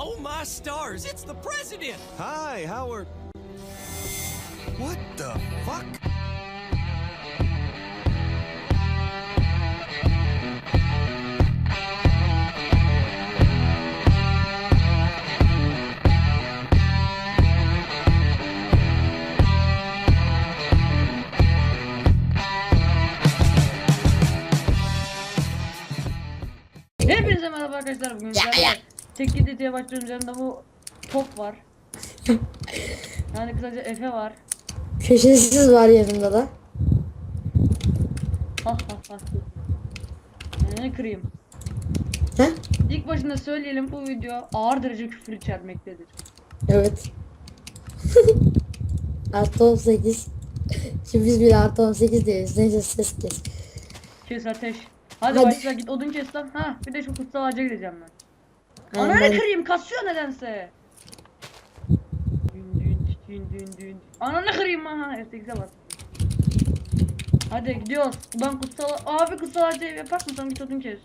Oh my stars, it's the president! Hi, Howard. What the fuck? Hepinize merhaba arkadaşlar bugün sizlerle tek gideceğe başlıyorum üzerinde bu top var. yani kısaca Efe var. Köşesiz var yanında da. Ha ha ha. Ne kırayım. He? İlk başında söyleyelim bu video ağır derece küfür içermektedir. Evet. artı 18. Şimdi biz bile artı 18 diyoruz. Neyse ses kes. Kes ateş. Hadi, Hadi. başla git odun kes lan. Ha bir de şu kutsal ağaca gideceğim ben. Ananı ben- kırayım kasıyor nedense. Dün dün dün dün dün. Ananı kırayım ha. F8'e bas. Hadi gidiyoruz. Ben kutsal abi kutsal ağaca ev yapar mısın? Git odun kes.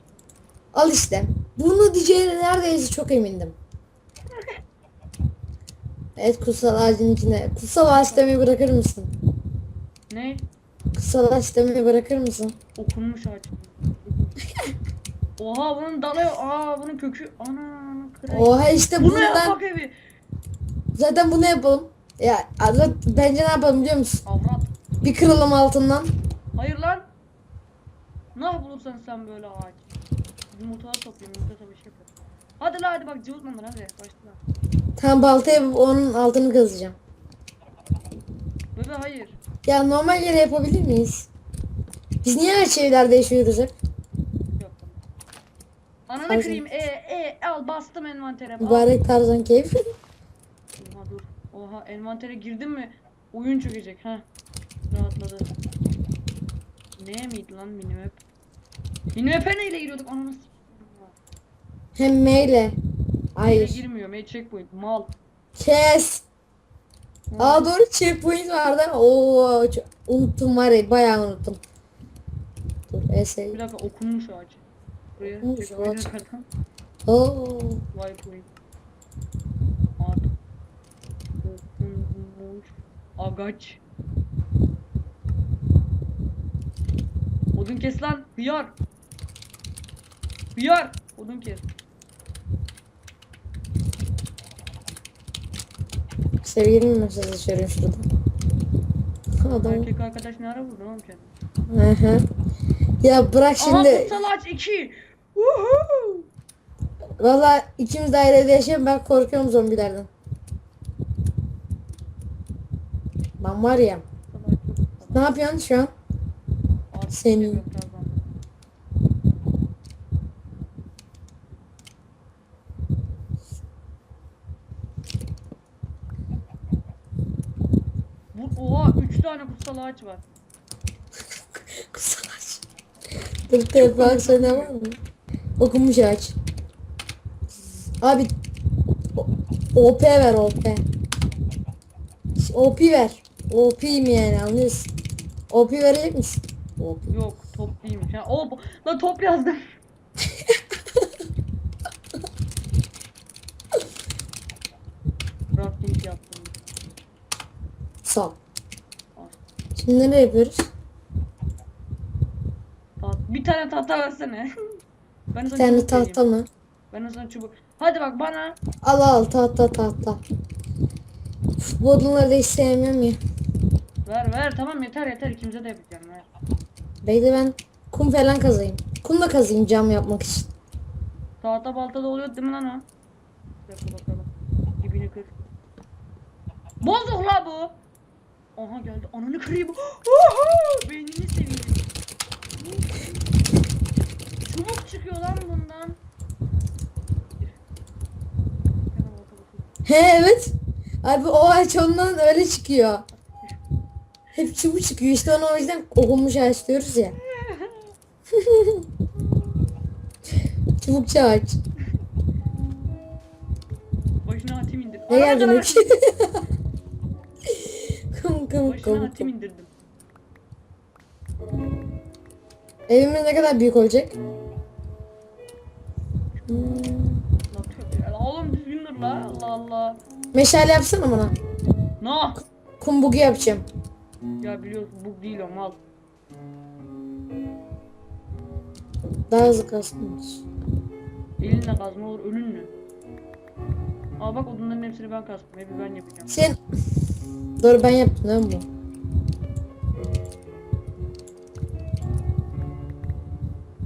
Al işte. Bunu diyeceğine neredeyse çok emindim. Evet kutsal ağacın içine. Kutsal ağaç demeyi bırakır mısın? Ne? Kutsal ağaç demeyi bırakır mısın? Okunmuş ağaç. Oha bunun dalı aa bunun kökü ana kırayım. Oha işte Bu ne bundan yapak evi? zaten bunu yapalım. Ya Allah bence ne yapalım biliyor musun? Avrat. Bir kıralım altından. Hayır lan. Nah bulursan sen böyle ağaç. Yumurtalar toplayayım yumurta savaşı yapalım. Hadi la hadi bak cıvıtmadan hadi başla. Tam balta yapıp onun altını kazacağım. Bebe hayır. Ya normal yere yapabilir miyiz? Biz niye her şeylerde yaşıyoruz hep? Ananı Tarzan. kırayım. E e al bastım envantere. Al. Mübarek Tarzan keyif. Oha dur. Oha envantere girdim mi oyun çökecek ha. Rahatladı. Ne miydi lan minimap? Minimap'e neyle giriyorduk ananı Hem meyle. Neyle Hayır. girmiyor. Mate checkpoint mal. Kes. Aa doğru checkpoint vardı. Oo çok- unuttum var ya bayağı unuttum. Dur ese. Bir dakika okunmuş ağaç. Buraya Oo. waypoint. Art. Okunmuş agaç. Odun kes lan. Hıyar. Hıyar. Odun kes. Sevgilim mesaj açıyorum şurada. Adam. Erkek arkadaş ne ara vurdu oğlum kendini? Hı hı. Ya bırak Aha şimdi. kutsal ağaç 2. Valla ikimiz dairede yaşayan ben korkuyorum zombilerden. Ben var ya. Ne yapıyorsun şu an? Tarzan. Bu oha 3 tane kutsal ağaç var. Kutsal ağaç. Dur telefon sende var mı? Okunmuş ağaç. Abi OP ver OP. OP ver. OP mi yani anlıyorsun? OP verecek misin? OP. Yok top değilmiş. Ha, o lan top yazdım. Rafting yaptım. Sağ. Şimdi ne yapıyoruz? Bir tane tahta versene. ben Bir tane tahta mı? Ben sana çubuk. Hadi bak bana. Al al tahta tahta. Uf, Bu odunları da hiç sevmiyorum ya. Ver ver tamam yeter yeter ikimize de yapacağım ver. Bekle ben kum falan kazayım. Kum da kazayım cam yapmak için. Tahta balta da oluyor değil mi lan o? Bir dakika bakalım. Dibini kır. Bozuk la bu. Aha geldi. Ananı kırayım. Oha! Beynini seveyim. Çubuk çıkıyor lan bundan. He evet. Abi o ağaç ondan öyle çıkıyor. Hep çubuk çıkıyor işte onu o yüzden okunmuş ağaç diyoruz ya. Çubukçu ağaç. Başına hatim. Ne Ana geldin kadar-? Kum kum Başına kum hatim kum. indirdim. Evimiz ne kadar büyük olacak? Oğlum düzgün dur la. Allah Allah. Meşale yapsana bana. No. Kum bugu yapacağım. Ya biliyorsun bu değil o mal. Daha hızlı kastınız. Elinle kazma olur önünle. Aa bak odunların hepsini ben kastım. Hep ben yapacağım. Sen... Doğru ben yaptım değil mi bu?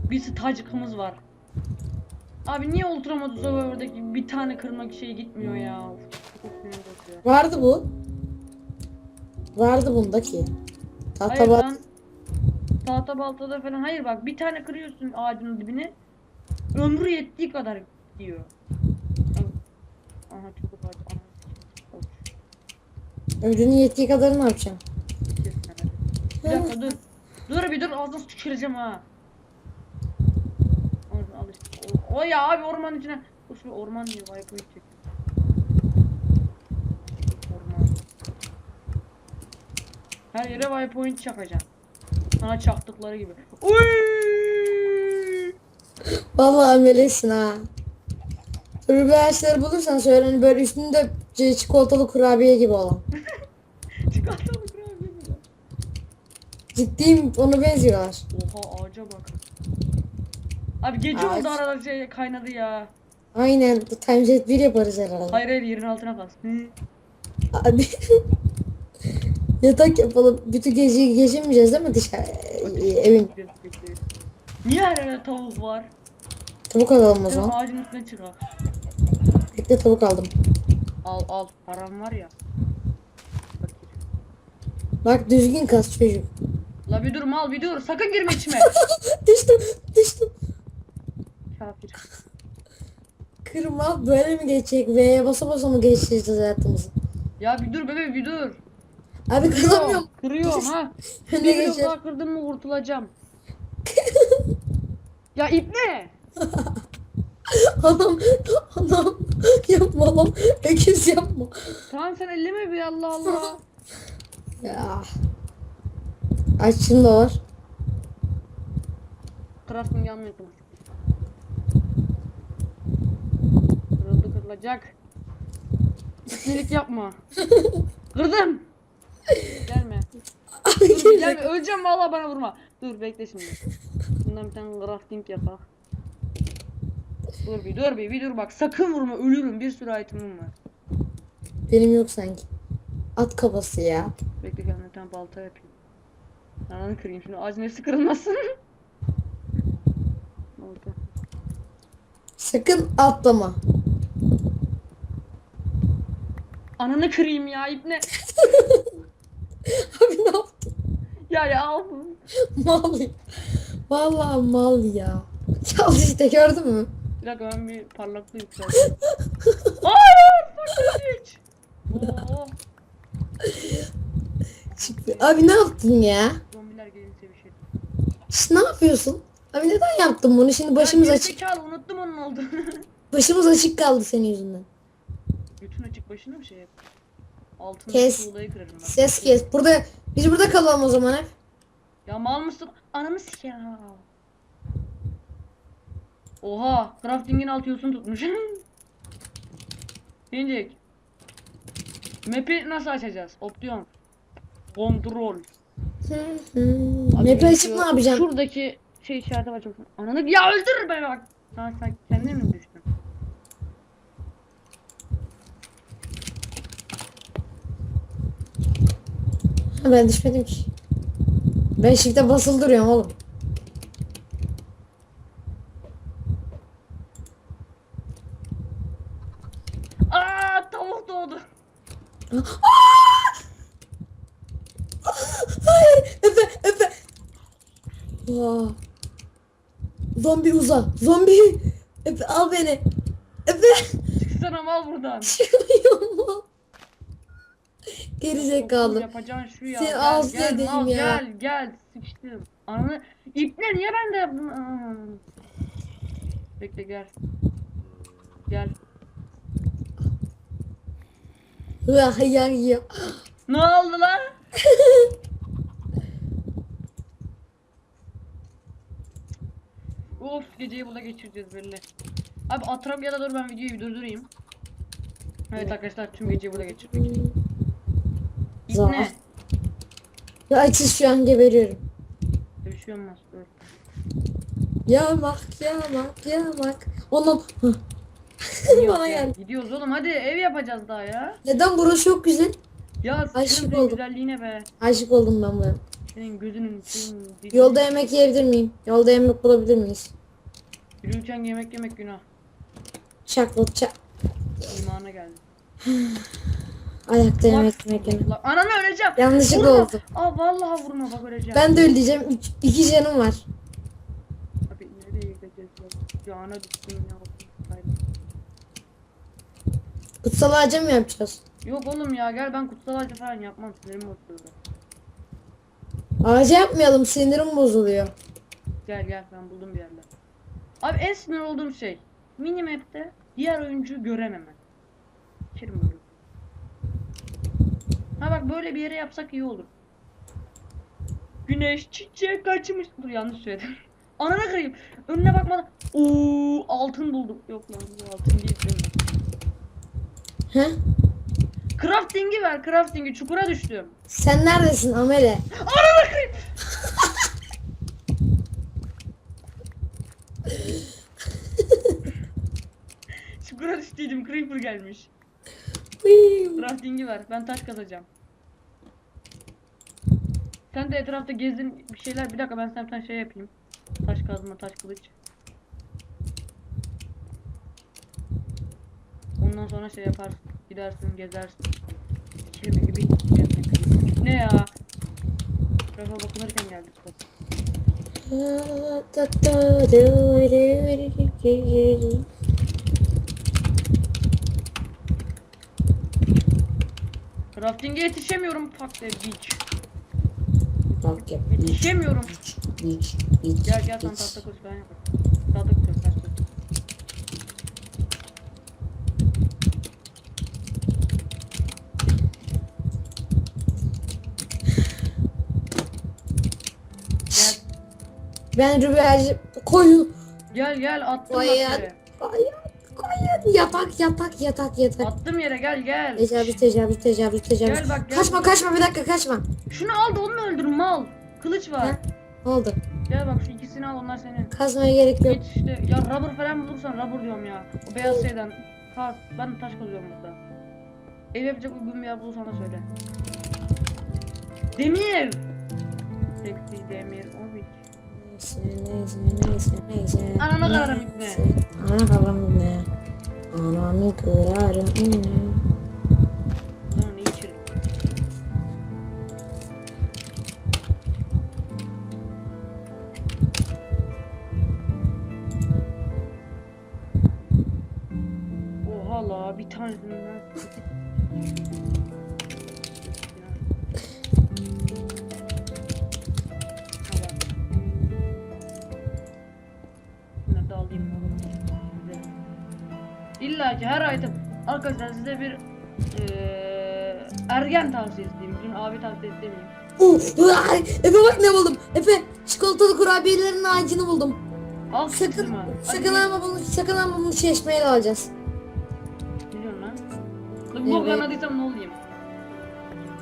Bir stacıkımız var. Abi niye Ultramod Survivor'daki bir tane kırmak şey gitmiyor ya? Of, çok sinir bozuyor. Vardı bu. Vardı bundaki. Hayır Tahta bak. lan. Tahta baltada falan. Hayır bak bir tane kırıyorsun ağacın dibine. Ömrü yettiği kadar gidiyor. Aha çok ağacı. Aha. Of, Ömrünün yettiği kadar ne yapacağım? Bir dakika dur. Dur bir dur ağzına tüküreceğim ha. O, ya abi ormanın içine. Dur şu orman diyor wipe'ı çek. Orman. Her yere waypoint çakacaksın. Sana çaktıkları gibi. Uy! Vallahi amelesin ha. Öbür ağaçları bulursan söyle hani böyle üstünde çikolatalı kurabiye gibi olan. Çikolatalı kurabiye mi? Ciddiyim ona benziyorlar. Oha ağaca bak. Abi gece Ağaç. oldu aralar şey kaynadı ya. Aynen Times at 1 yaparız herhalde. Hayır hayır yerin altına kaz. Hı. Abi. Yatak yapalım. Bütün geceyi geçirmeyeceğiz değil mi dışarı e, evin? Niye her yerde tavuk var? Tavuk alalım o zaman. ağacın üstüne çıkar. Bekle tavuk aldım. Al al param var ya. Bak düzgün kas çocuk. La bir dur mal bir dur sakın girme içime. düştüm düştüm. Kafir. Kırma böyle mi geçecek? V'ye basa basa mı geçeceğiz hayatımızı? Ya bir dur bebe bir dur. Abi kazanmıyorum. Kırıyor ha. Ne Bir geçer? daha kırdın mı kurtulacağım. ya ip ne? Anam anam yapma lan. Öküz yapma. Tamam sen elleme bir Allah Allah. Ya. Açın da var. Crafting yanmıyor kılıç. Kırıldı kırılacak. İsmilik yapma. Kırdım. Gelme. Dur, gelme. Öleceğim vallahi bana vurma. Dur bekle şimdi. Bundan bir tane crafting yapak. Dur bir dur bir, bir dur bak sakın vurma ölürüm bir sürü itemim var. Benim yok sanki. At kafası ya. Bekle kendime bir tane balta yapayım. Ananı kırayım şimdi ağacın hepsi kırılmasın. Balta. Sakın atlama. Ananı kırayım ya ip ne? Abi ne yaptın? Ya ya al bunu. Mal ya. Vallahi mal ya. Çal işte gördün mü? Bir dakika ben bir parlaklığı yükselteyim. Hayır! Fuck hiç. Oo, Çıktı. Abi ne yaptın ya? zombiler gelirse bir şey. Şş, ne yapıyorsun? Abi neden yaptın bunu? Şimdi başımız açık. gerizekalı, unuttum onun olduğunu. Başımız açık kaldı senin yüzünden. Bütün açık başına bir şey yap. Altını Kes. tuğlayı kırarım ben. Ses kes. Burada biz burada kalalım o zaman hep. Ya mal mısın? Anamı sikerim ha. Oha, crafting'in alt yosunu tutmuş. İncek. Map'i nasıl açacağız? Opsiyon. Kontrol. Map'i açıp ne yapacağım? Şuradaki şey işareti var çok. Ananı ya öldür beni bak. Ha, sen kendine mi düştün? Ha, ben düşmedim ki. Ben shift'e basılı duruyorum oğlum. Aa tavuk doğdu. Hayır. Efe Efe. Aa. Zombi uza. Zombi. Efe al beni. Efe. Çıksana mal buradan. Çıkmıyor Geri zekalı. Yapacağın şu ya. Sen Gel, gel, edeyim ya. Gel gel sıçtım. Ananı iple niye ben de yaptım? Bekle gel. Gel. Hıh ya ya. Ne oldu lan? of geceyi burada geçireceğiz belli. Abi Atrakya'da dur ben videoyu bir durdurayım. Evet arkadaşlar tüm geceyi burada geçirdik. İbne. Ya açız şu an geberiyorum. Bir şey olmaz. Dur. Yamak yamak yamak. Oğlum hıh. Yok bana ya, geldi. Gidiyoruz oğlum hadi ev yapacağız daha ya. Neden burası çok güzel? Ya Aşık oldum. güzelliğine be. Aşık oldum ben buna. Senin gözünün, senin Yolda yemek yiyebilir miyim? Yolda yemek bulabilir miyiz? Yürürken yemek yemek günah. Şaklık çak. İmana geldi. Ayakta yemek yemek yemek. Ulan Ananı öleceğim. Yanlışlıkla Vurma. oldu. Aa vallahi vurma bak öleceğim. Ben de öyle diyeceğim. Üç, iki canım var. Abi nereye gideceğiz ya? Cana düştüm ya. Kutsal ağaca mı yapacağız? Yok oğlum ya gel ben kutsal ağacı falan yapmam sinirim bozuldu. Ağaca yapmayalım sinirim bozuluyor. Gel gel ben buldum bir yerler. Abi en sinir olduğum şey minimap'te diğer oyuncuyu görememe. Kerim böyle. Ha bak böyle bir yere yapsak iyi olur. Güneş çiçek açmış. Dur yanlış söyledim. Anana kırayım. Önüne bakmadan. Oo altın buldum. Yok lan bu altın değil. He? Crafting'i ver crafting'i çukura düştüm. Sen neredesin Amele? Anana kırayım. çukura düştüydüm creeper gelmiş. Crafting'i ver. Ben taş kazacağım. Sen de etrafta gezdin bir şeyler. Bir dakika ben sana bir tane şey yapayım. Taş kazma, taş kılıç. Ondan sonra şey yaparsın. Gidersin, gezersin. Kirpi gibi. Ne ya? Tarafa bakılırken geldik. bak. Crafting'e yetişemiyorum. Fuck the bitch. Bak yap. Yetişemiyorum. Hiç, hiç, Gel gel sen tahta kılıç falan yap. Tahta kılıç, taş kılıç. Gel. Ben Ruby ağacı koyun. Gel gel attım bak Koyun. Yatak yatak yatak yatak. Attım yere gel gel. Tecavüz tecavüz tecavüz tecavüz. Gel bak, gel. Kaçma kaçma bir dakika kaçma. Şunu al da onu öldür mal. Kılıç var. Ha? Ne oldu? Gel bak şu ikisini al onlar senin. Kazmaya gerek yok. Geç işte ya rubber falan bulursan rubber diyorum ya. O beyaz şeyden. Kaz. Ben de taş kazıyorum burada. Ev yapacak uygun bir yer bulursan da söyle. Demir. Seksi demir. O bir. Neyse neyse neyse neyse. Ananı kırarım ipne. Neyse, Ananı kırarım ne? Ananı kırarım ne? Demeyeyim. Uh, ay, Efe bak ne buldum. Efe çikolatalı kurabiyelerin ağacını buldum. Al Sakın kızım ha. sakın ama bunu sakın ama bunu çeşmeye de alacağız. Ne diyorsun lan? Lan bu Evet. kanadıysam ne olayım?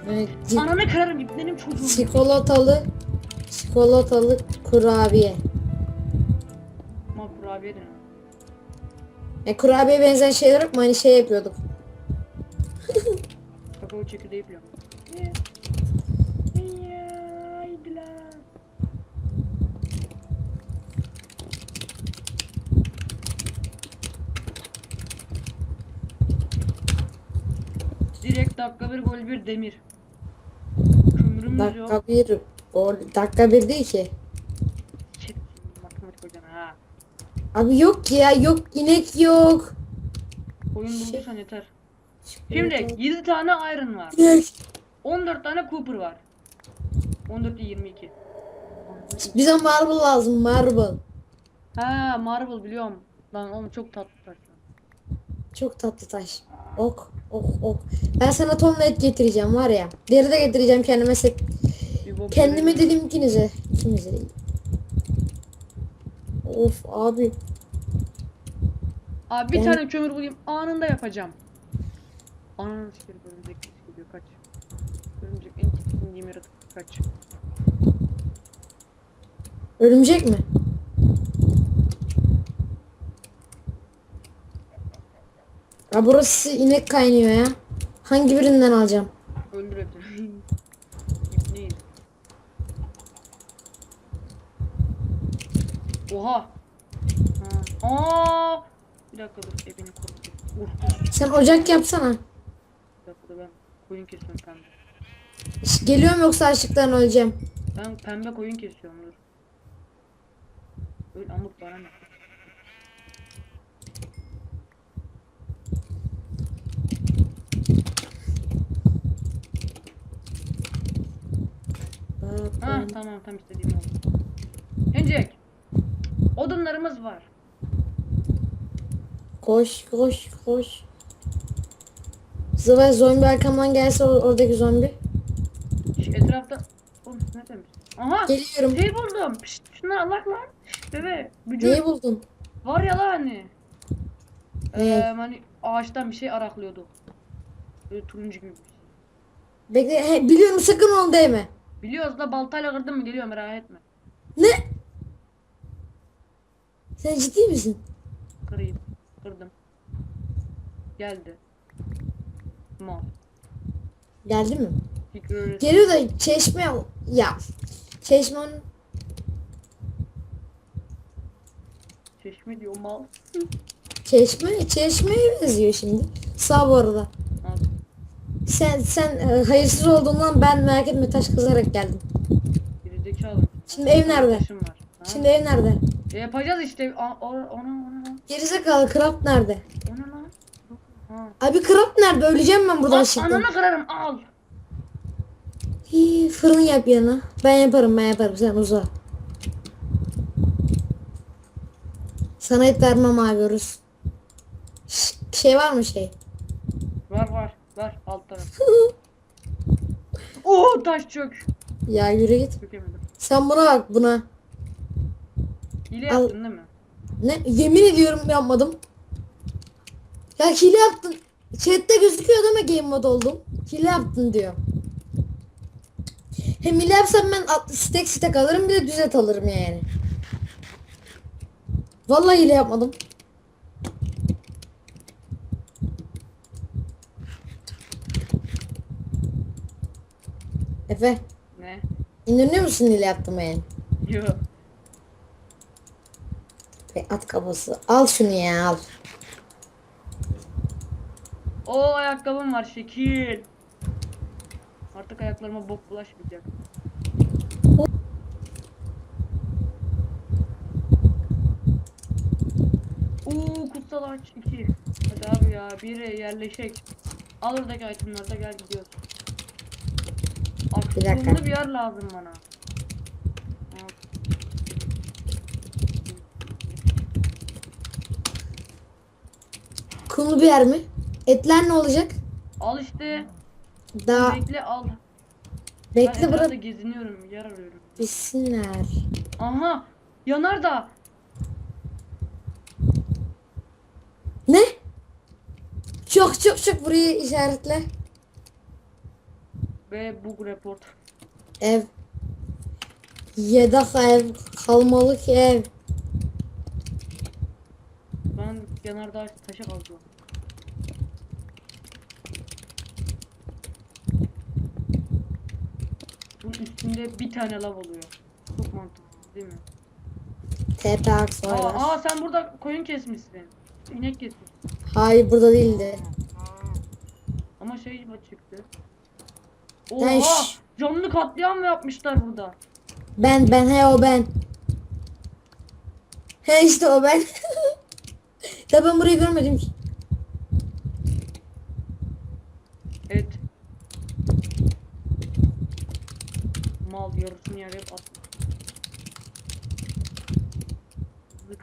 Evet, ci- Ananı kırarım iplerim çocuğum. çikolatalı çikolatalı kurabiye. Ama kurabiye ne? E kurabiye benzer şeyler mu? Hani şey yapıyorduk. Kakao çekirdeği yapıyorum. Ya, haydi lan. Direkt dakika bir gol bir demir. Kömürümüz yok. Dakika bir gol. Dakika bir değil ki. Matematik ha. Abi yok ki ya yok inek yok. Oyun bulduysan yeter. Şimdi 7 tane iron var. İnek. 14 tane copper var. 14 değil 22. Bize marble lazım marble. Ha marble biliyorum. Lan oğlum çok tatlı taş. Çok tatlı taş. Ok ok ok. Ben sana tonla et getireceğim var ya. Deri de getireceğim kendime set. Kendime dedim ikinize. İkinize. Of abi. Abi bir Ben- tane kömür bulayım anında yapacağım. Ananı sikerim örümcek pis geliyor kaç. Örümcek en tiksindiğim yaratık kaç. Örümcek mi? Ya burası inek kaynıyor ya. Hangi birinden alacağım? Öldür hepsini. İpneyiz. Oha. Ha. Aa! Bir dakika dur evini korktum. Sen ocak yapsana. bir dakika dur ben koyun kesiyorum pembe. Geliyorum yoksa açlıktan öleceğim. Ben pembe koyun kesiyorum dur. Öl amuk bana ne? Ha tamam tam istediğim oldu. Gencek. Odunlarımız var. Koş koş koş. Zıva zombi arkamdan gelse or- oradaki zombi. Şu etrafta... Oğlum ne demiş? Aha! Geliyorum. Şey buldum. Pişt, şunları lan. Şşt, bebe. Bücür. Neyi buldun? Var ya lan hani. Ne? Ee, hani ağaçtan bir şey araklıyordu. Böyle turuncu gibi bir şey. Bekle he, biliyorum sakın onu değme. Biliyoruz da baltayla kırdın mı geliyor merak etme. Ne? Sen ciddi misin? Kırayım. Kırdım. Geldi. Mal. Geldi mi? Fikri Geliyor da çeşme ya. Çeşme onun- Çeşme diyor mal. çeşme çeşmeye benziyor şimdi. Sağ bu arada. Sen sen e, hayırsız olduğundan ben merak etme taş kızarak geldim. Gerizekalı. Şimdi ev nerede? Taşım var. Ha? Şimdi ev nerede? E, yapacağız işte. Aa, o- ona ona. Gerizekalı craft nerede? Ona lan. Ha. Abi craft nerede? Öleceğim ben buradan Lan şimdi. ananı kırarım al. Hii, fırın yap yana. Ben yaparım ben yaparım sen uza. Sana et vermem abi Rus. Şey var mı şey? Var var. Var alt taraf. Oo taş çök. ya yürü git. Çökemedim. Sen buna bak buna. Hile Al. yaptın değil mi? Ne? Yemin ediyorum yapmadım. Ya hile yaptın. Chat'te gözüküyor değil mi game mode oldum? Hile yaptın diyor. Hem hile yapsam ben at- stack stack alırım bir de düzet alırım yani. Vallahi hile yapmadım. Efe, Ne? inanıyor musun hile yaptım yani? Yok. Ve at kafası. Al şunu ya al. O ayakkabım var şekil. Artık ayaklarıma bok bulaşmayacak. Oo kutsal ağaç 2. Hadi abi ya biri yerleşek. Al oradaki itemları da gel gidiyoruz. Bir dakika. kumlu bir yer lazım bana. Kumlu bir yer mi? Etler ne olacak? Al işte. Daha Bekle al. Ben bekle etrafta bırak geziniyorum. Yer arıyorum. bitsinler. Aha. Yanar da. Ne? Çok çok çok burayı işaretle. Ve bug report. Ev. Yedek ev. Kalmalık ev. Ben yanardağ taşa kaldım. Bunun üstünde bir tane lav oluyor. Çok mantıklı değil mi? TP aksoy Aa, var. aa sen burada koyun kesmişsin. İnek kesmişsin. Hayır burada değildi. Ama şey bak Ben Oha! ş- Canlı katliam mı yapmışlar burada? Ben ben he o ben. He işte o ben. ya ben burayı görmedim ki. Evet. Mal yarısını yere at.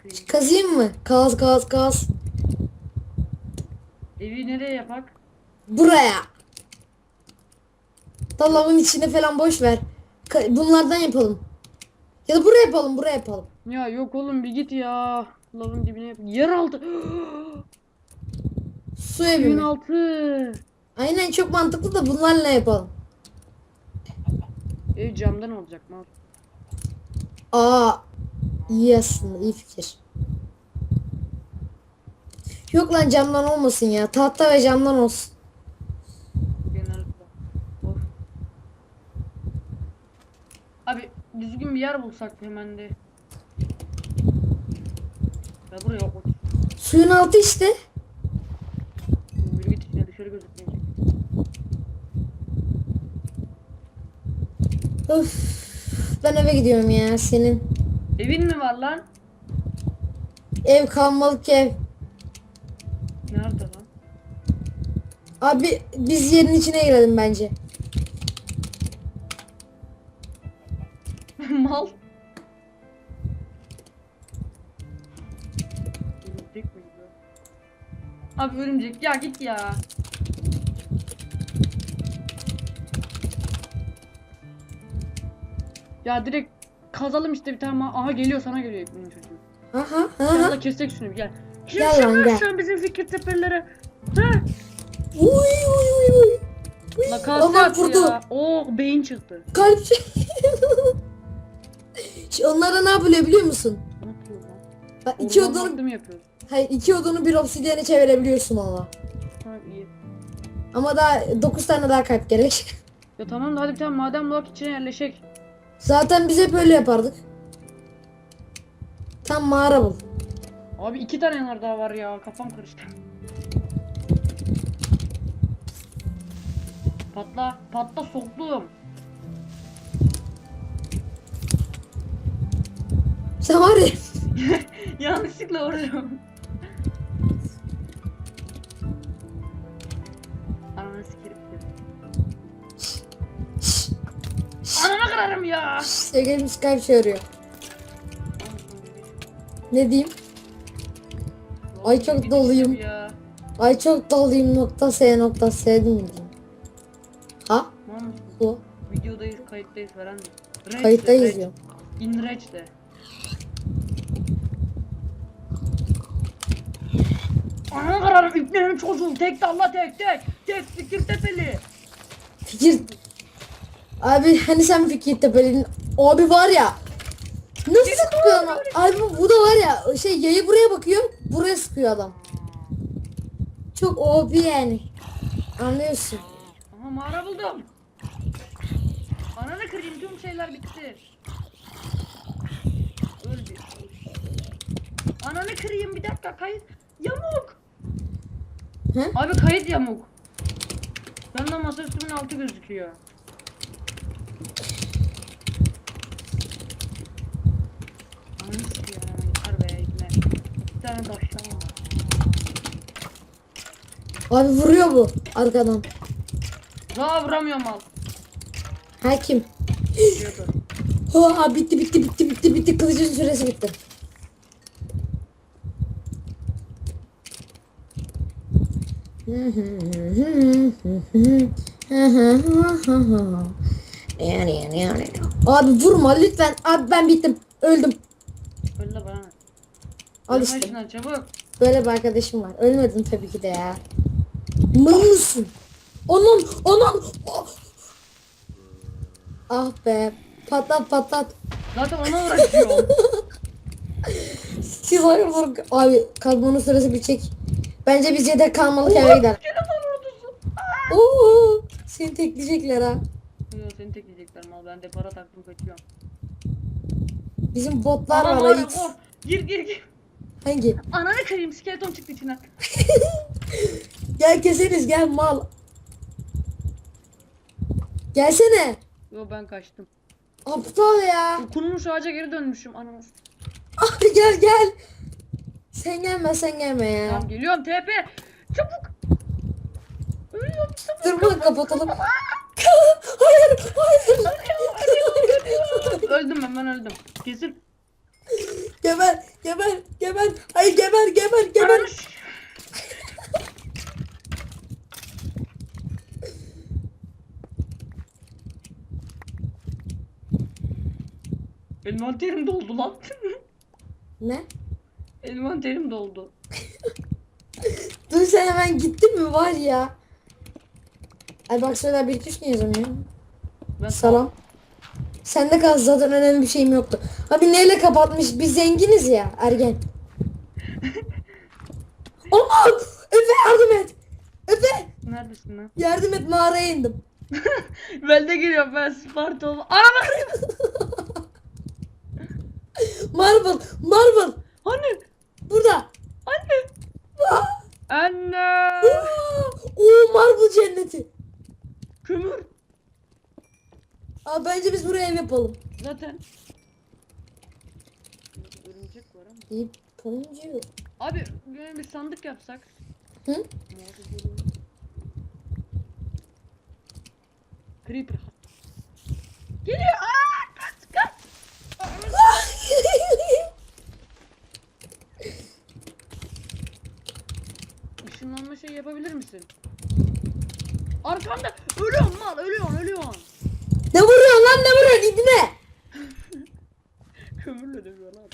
Hızlı. Kazıyım mı? Kaz kaz kaz. Evi nereye yapak? Buraya. Lavın içine falan boş ver. Ka- bunlardan yapalım. Ya da buraya yapalım, buraya yapalım. Ya yok oğlum bir git ya. Lavın dibine yap. Yer altı. Su evi Suyun mi? altı. Aynen çok mantıklı da bunlarla yapalım? Ev camdan olacak mı? Aa iyi aslında iyi fikir. Yok lan camdan olmasın ya. Tahta ve camdan olsun. Genelde. Of. Abi düzgün bir yer bulsak hemen de. Ya buraya yok. Suyun altı işte. Yürü git içine dışarı gözükmeyecek. Öf. Ben eve gidiyorum ya senin. Evin mi var lan? Ev kalmalık ev. Nerede lan? Abi biz yerin içine girelim bence. Mal. Örümcek miydi? Abi örümcek ya git ya. Ya direkt kazalım işte bir tane Aha geliyor sana geliyor benim çocuğum. Aha Gel aha. da kesek şunu bir gel. Kim Gel lan, gel. şu an bizim fikir tepelere? Ha? Uy uy uy uy. La vurdu. ya. Oh beyin çıktı. Kalp. Onlara ne yapılıyor biliyor musun? Ne yapıyor lan? Bak iki mı yapıyoruz? hayır iki odanı bir obsidiyene çevirebiliyorsun ona. Ha iyi. Ama daha 9 tane daha kalp gerek. Ya tamam da hadi bir tane maden blok içine yerleşek. Zaten biz hep öyle yapardık. Tam mağara bul. Abi iki tane yanar daha var ya kafam karıştı. Patla, patla soktum. Sen var ya. Yanlışlıkla vuruyorum. Ananı sikerim. Ananı kırarım ya. Sevgilimiz kalp çağırıyor. Ne diyeyim? Ay, çok doluyum. Ya. Ay çok doluyum nokta S nokta S mi diyeyim? Ha? Mahmut Bu. videodayız kayıttayız falan. Rage Kayıttayız diyor. In rage de. Ananı kırarım iplerin çocuğum tek dalla tek tek. Tek fikir tepeli. Fikir... Abi hani sen fikir tepelin Abi var ya. Nasıl sıkıyor ama? Abi bu da var ya şey yayı buraya bakıyor. Buraya sıkıyor adam. Çok OP yani. Anlıyorsun. Aha mağara buldum. Ananı kırayım tüm şeyler bitti. Öldü. Ananı kırayım bir dakika kayıt. Yamuk. He? Abi kayıt yamuk. Benden masaüstümün altı gözüküyor. Ananı sikeyim hemen yukarı be gitme. Bir tane taştan var. Abi vuruyor bu arkadan. Daha vuramıyorum al. Ha kim? Diyordu. Ha bitti bitti bitti bitti bitti kılıcın süresi bitti. Abi vurma lütfen. Abi ben bittim. Öldüm. Öyle bana. Al işte. çabuk. Böyle bir arkadaşım var. Ölmedim tabii ki de ya. Mal mısın? Anam anam. Ah. Ah be. Patlat patlat. Zaten ona uğraşıyorum. Siz hayır vur. Abi kazmanın sırası bitecek. Bence biz yedek kalmalık eve. Telefon ordusu. Oo, seni tekleyecekler ha. Yo seni tekleyecekler mal ben de para taktım kaçıyorum. Bizim botlar Aman var. ya, X. oh, Gir gir gir. Hangi? Ananı kırayım skeleton çıktı içinden. Gel keseriz gel mal. Gelsene. Yo ben kaçtım. Aptal ya. Dokunmuş ağaca geri dönmüşüm ananı. Abi gel gel. Sen gelme sen gelme ya. Tamam geliyorum TP. Çabuk. Ölüyorum çabuk. Dur bunu kapatalım. hayır hayır. öldüm ben ben öldüm. Kesin. Geber geber geber. Hayır geber geber geber. Envanterim doldu lan. Ne? Envanterim doldu. Dur sen hemen gittin mi var ya. Ay bak söyler bir üç niye yazamıyor? Ben Salam. Sende kal zaten önemli bir şeyim yoktu. Abi neyle kapatmış? Biz zenginiz ya ergen. Aman! Efe yardım et! Efe! Neredesin lan? Yardım et mağaraya indim. ben de geliyorum ben Sparta olma. Ana Marble! Marble! Anne! Burada! Anne! Aa! Anne! Aa! Oo marble cenneti. Kömür. Abi bence biz buraya ev yapalım. Zaten. Örümcek var ama. İpucu. Abi böyle bir sandık yapsak. Hı? Creeper. Geliyor. Aa, kaç kaç. Işınlanma şey yapabilir misin? Arkamda ölüyorum mal ölüyorsun ölüyorsun. ne vuruyorsun lan ne vuruyorsun ibne? Kömürle dövüyor lan.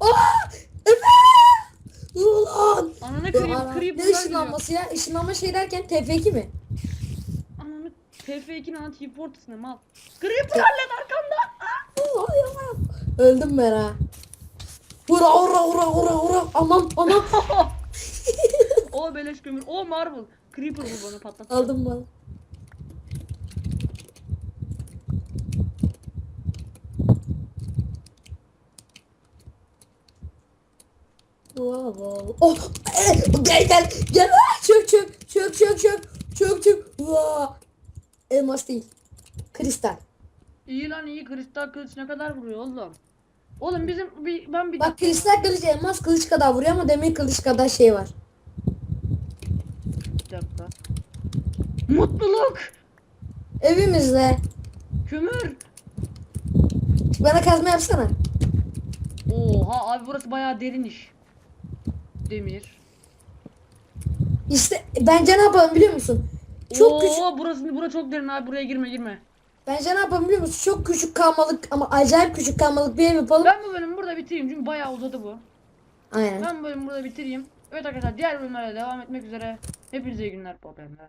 Aa! Efe! Ulan! Ananı Ana, creep, ne ışınlanması ya? Işınlanma şey derken TF2 mi? Ananı TF2'nin anti portasını mal. Creeper hallet arkamda. Öldüm ben ha. Vura vura vura vura vura. Aman aman. o beleş kömür. O marble. Creeper bu bana patlat. Aldım bana. Wow, wow. Oh, eh, gel gel gel. Ah, Çök çök çök çök çök çök çök. Wow. Elmas değil. Kristal. İyi lan iyi kristal kılıç ne kadar vuruyor oğlum. Oğlum bizim bir ben bir Bak kristal kılıç elmas kılıç kadar vuruyor ama demir kılıç kadar şey var. Dakika. Mutluluk. Evimizde. Kömür. Bana kazma yapsana. Oha abi burası bayağı derin iş. Demir. İşte bence ne yapalım biliyor musun? Çok Oo, küçük. burası bura çok derin abi buraya girme girme. Bence ne yapalım biliyor musun? Çok küçük kalmalık ama acayip küçük kalmalık bir ev yapalım. Ben bu bölümü burada bitireyim çünkü bayağı uzadı bu. Aynen. Ben bu bölümü burada bitireyim. Evet arkadaşlar diğer bölümlere devam etmek üzere. Hepinize iyi günler problemler.